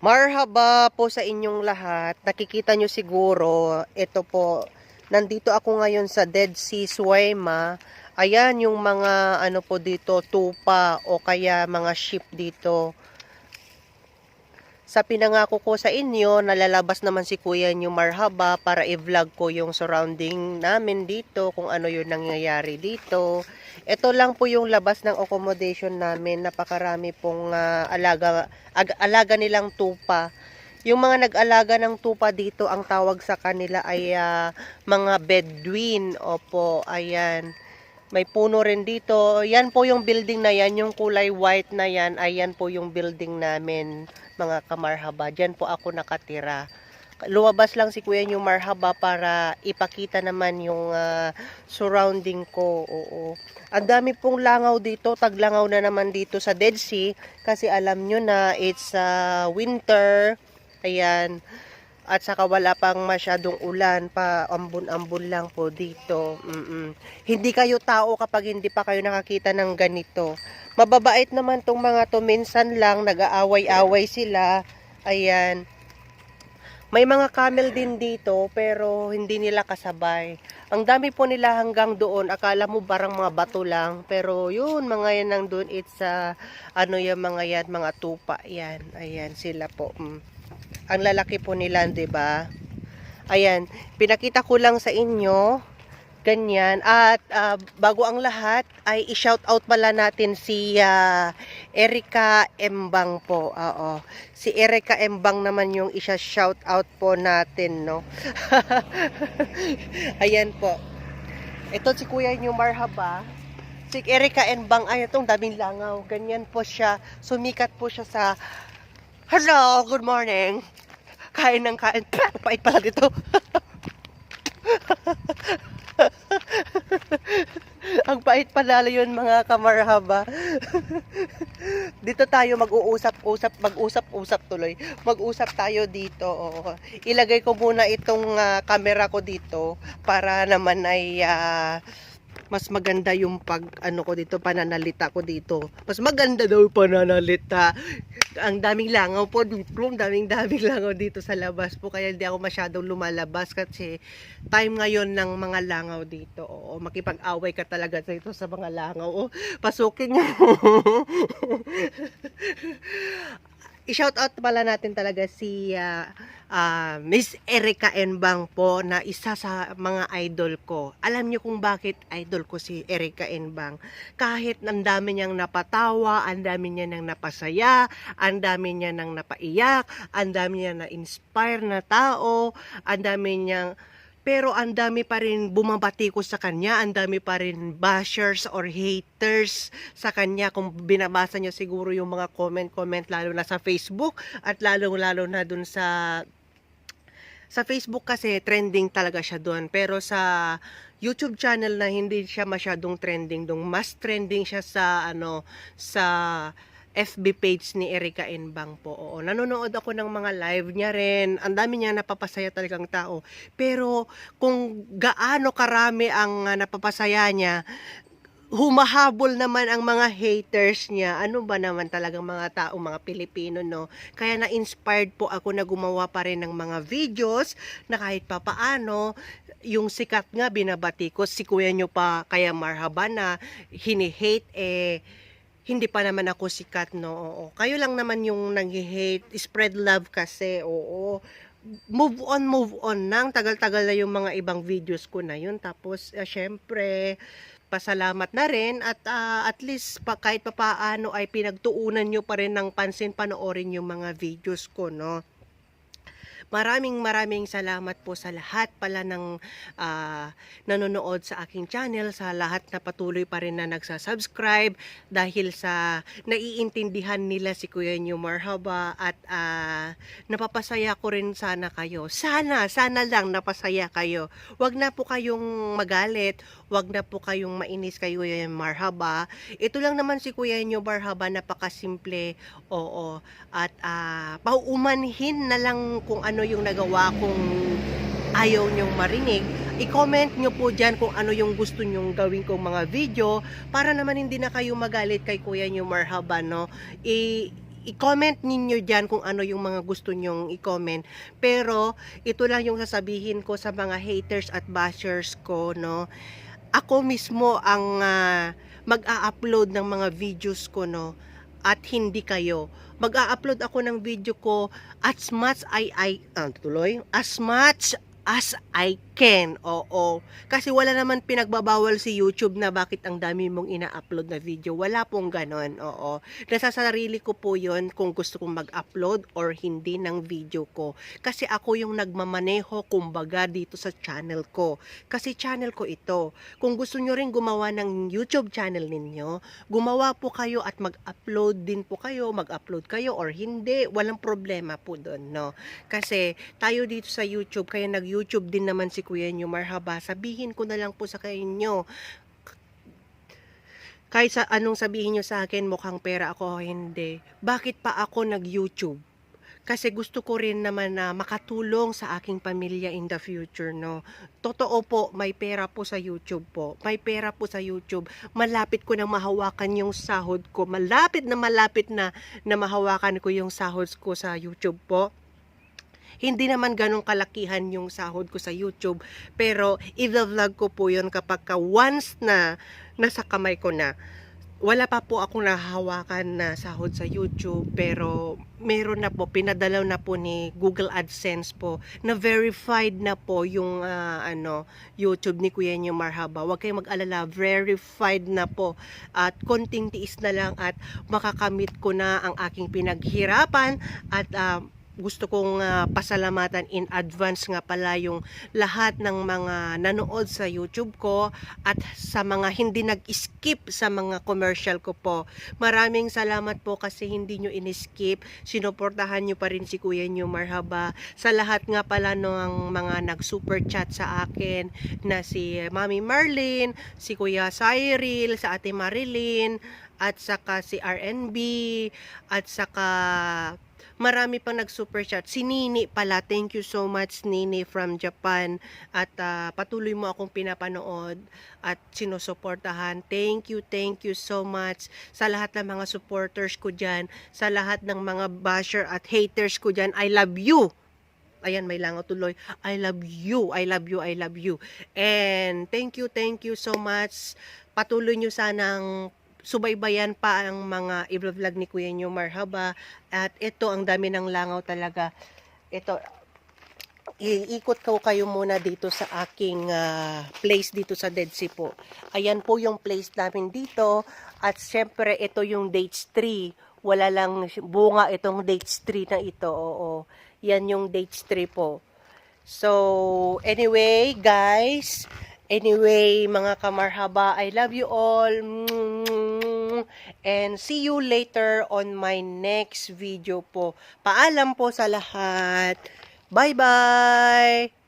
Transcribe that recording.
Marhaba po sa inyong lahat. Nakikita nyo siguro, ito po, nandito ako ngayon sa Dead Sea Suema. Ayan yung mga ano po dito, tupa o kaya mga ship dito. Sa pinangako ko sa inyo, nalalabas naman si Kuya New Marhaba para i-vlog ko yung surrounding namin dito, kung ano yung nangyayari dito. Ito lang po yung labas ng accommodation namin. Napakarami pong ah, alaga, ag- alaga nilang tupa. Yung mga nag-alaga ng tupa dito, ang tawag sa kanila ay ah, mga Bedouin. Opo, ayan. May puno rin dito. Yan po yung building na yan, yung kulay white na yan, ayan po yung building namin, mga kamarhaba. Diyan po ako nakatira. Luwabas lang si Kuya yung marhaba para ipakita naman yung ah, surrounding ko. Oo. Ang dami pong langaw dito, taglangaw na naman dito sa Dead Sea kasi alam nyo na it's ah, winter. Ayan. At saka wala pang masyadong ulan pa, ambon-ambon lang po dito. Mm-mm. Hindi kayo tao kapag hindi pa kayo nakakita ng ganito. Mababait naman tong mga to, minsan lang nag-aaway-away sila. Ayan. May mga camel din dito pero hindi nila kasabay. Ang dami po nila hanggang doon. Akala mo barang mga bato lang. Pero yun, mga yan nang doon. It's uh, ano yung mga yan, mga tupa. Yan, ayan sila po. Mm. Ang lalaki po nila, 'di ba? Ayan, pinakita ko lang sa inyo. Ganyan. At ah, bago ang lahat, ay i-shout out pala natin si ah, Erika Embang po. Oo. Si Erika Embang naman yung isa shout out po natin, no? Ayan po. Ito si Kuya yung marhaba. Si Erika Embang, ay itong daming langaw. Ganyan po siya. Sumikat po siya sa Hello, good morning. Kain ng kain. Pait pala dito. Ang pait pala yun mga kamarhaba. dito tayo mag-uusap-usap, mag-usap-usap tuloy. Mag-usap tayo dito. Ilagay ko muna itong ah, camera ko dito para naman ay ah, mas maganda yung pag ano ko dito pananalita ko dito. Mas maganda daw pananalita. Ang daming langaw po dito, ang daming daming langaw dito sa labas po kaya hindi ako masyadong lumalabas kasi time ngayon ng mga langaw dito. Oo, makipag-away ka talaga dito sa mga langaw. Oh, pasukin niyo. I-shout out pala natin talaga si ah, ah, Miss Erika Enbang po na isa sa mga idol ko. Alam niyo kung bakit idol ko si Erika Enbang. Kahit ang dami niyang napatawa, ang dami niya nang napasaya, ang dami niya nang napaiyak, ang dami niya na inspire na tao, ang dami niyang pero ang dami pa rin bumabati ko sa kanya, ang dami pa rin bashers or haters sa kanya. Kung binabasa niyo siguro yung mga comment-comment lalo na sa Facebook at lalong-lalo na dun sa sa Facebook kasi trending talaga siya doon. Pero sa YouTube channel na hindi siya masyadong trending dong mas trending siya sa ano sa FB page ni Erika Enbang po. Oo, nanonood ako ng mga live niya rin. Ang dami niya napapasaya talagang tao. Pero kung gaano karami ang ah, napapasaya niya, humahabol naman ang mga haters niya. Ano ba naman talagang mga tao, mga Pilipino, no? Kaya na-inspired po ako na gumawa pa rin ng mga videos na kahit papaano, yung sikat nga binabati ko, si kuya nyo pa kaya marhaba na hini-hate eh, hindi pa naman ako sikat, no? Oo. Kayo lang naman yung nag-hate, spread love kasi, oo. Move on, move on nang tagal-tagal na yung mga ibang videos ko na yun. Tapos, uh, syempre, pasalamat na rin at ah, at least pa, kahit pa paano ay pinagtuunan nyo pa rin ng pansin panoorin yung mga videos ko, no? Maraming maraming salamat po sa lahat pala ng ah, nanonood sa aking channel, sa lahat na patuloy pa rin na nagsasubscribe dahil sa naiintindihan nila si Kuya New Marhaba at ah, napapasaya ko rin sana kayo. Sana, sana lang napasaya kayo. Huwag na po kayong magalit, huwag na po kayong mainis kay Kuya Marhaba. Ito lang naman si Kuya New Marhaba, napakasimple, oo. At ah, pauumanhin na lang kung ano yung nagawa kong ayaw nyong marinig, i-comment nyo po dyan kung ano yung gusto nyong gawin kong mga video para naman hindi na kayo magalit kay Kuya nyo Marhaba, no? I- i-comment ninyo dyan kung ano yung mga gusto nyong i-comment. Pero, ito lang yung sasabihin ko sa mga haters at bashers ko, no. Ako mismo ang ah, mag-a-upload ng mga videos ko, no. At hindi kayo. Mag-a-upload ako ng video ko as much I, I, ah, tuloy, as much as I can. Oo. Kasi wala naman pinagbabawal si YouTube na bakit ang dami mong ina-upload na video. Wala pong ganon. Oo. Nasa sarili ko po yon kung gusto kong mag-upload or hindi ng video ko. Kasi ako yung nagmamaneho kumbaga dito sa channel ko. Kasi channel ko ito. Kung gusto nyo rin gumawa ng YouTube channel ninyo, gumawa po kayo at mag-upload din po kayo, mag-upload kayo or hindi, walang problema po doon, no? Kasi tayo dito sa YouTube, kaya nag-YouTube din naman si Kuya nyo, marhaba, sabihin ko na lang po sa inyo, kahit sa anong sabihin nyo sa akin, mukhang pera ako o hindi, bakit pa ako nag-YouTube? Kasi gusto ko rin naman na makatulong sa aking pamilya in the future, no? Totoo po, may pera po sa YouTube po. May pera po sa YouTube. Malapit ko na mahawakan yung sahod ko. Malapit na malapit na, na mahawakan ko yung sahod ko sa YouTube po. Hindi naman ganong kalakihan yung sahod ko sa YouTube. Pero, i-vlog ko po yun kapag ka once na nasa kamay ko na. Wala pa po akong nahahawakan na sahod sa YouTube pero meron na po, pinadalaw na po ni Google AdSense po na verified na po yung ah, ano YouTube ni Kuya Nyo Marhaba. Huwag kayong mag-alala, verified na po at konting tiis na lang at makakamit ko na ang aking pinaghirapan at ah, gusto kong ah, pasalamatan in advance nga pala yung lahat ng mga nanood sa YouTube ko at sa mga hindi nag-skip sa mga commercial ko po. Maraming salamat po kasi hindi nyo in-skip. Sinuportahan nyo pa rin si Kuya nyo. Marhaba. Sa lahat nga pala ng mga nag-super chat sa akin na si Mami Marlene, si Kuya Cyril, sa Ate Marilyn, at saka si RNB, at saka marami pang nag-super chat. Si Nini pala, thank you so much Nini from Japan. At ah, patuloy mo akong pinapanood at sinusuportahan. Thank you, thank you so much sa lahat ng mga supporters ko dyan, sa lahat ng mga basher at haters ko dyan. I love you! Ayan, may langaw tuloy. I love you, I love you, I love you. And thank you, thank you so much. Patuloy nyo sanang subaybayan pa ang mga i-vlog ni Kuya nyo, marhaba. At ito, ang dami ng langaw talaga. Ito, iikot ko kayo muna dito sa aking ah, place dito sa Dead Sea po. Ayan po yung place namin dito. At syempre, ito yung dates tree. Wala lang bunga itong dates tree na ito. Oo. Yan yung dates tree po. So, anyway, guys, anyway, mga kamarhaba, I love you all. And see you later on my next video po. Paalam po sa lahat. Bye-bye!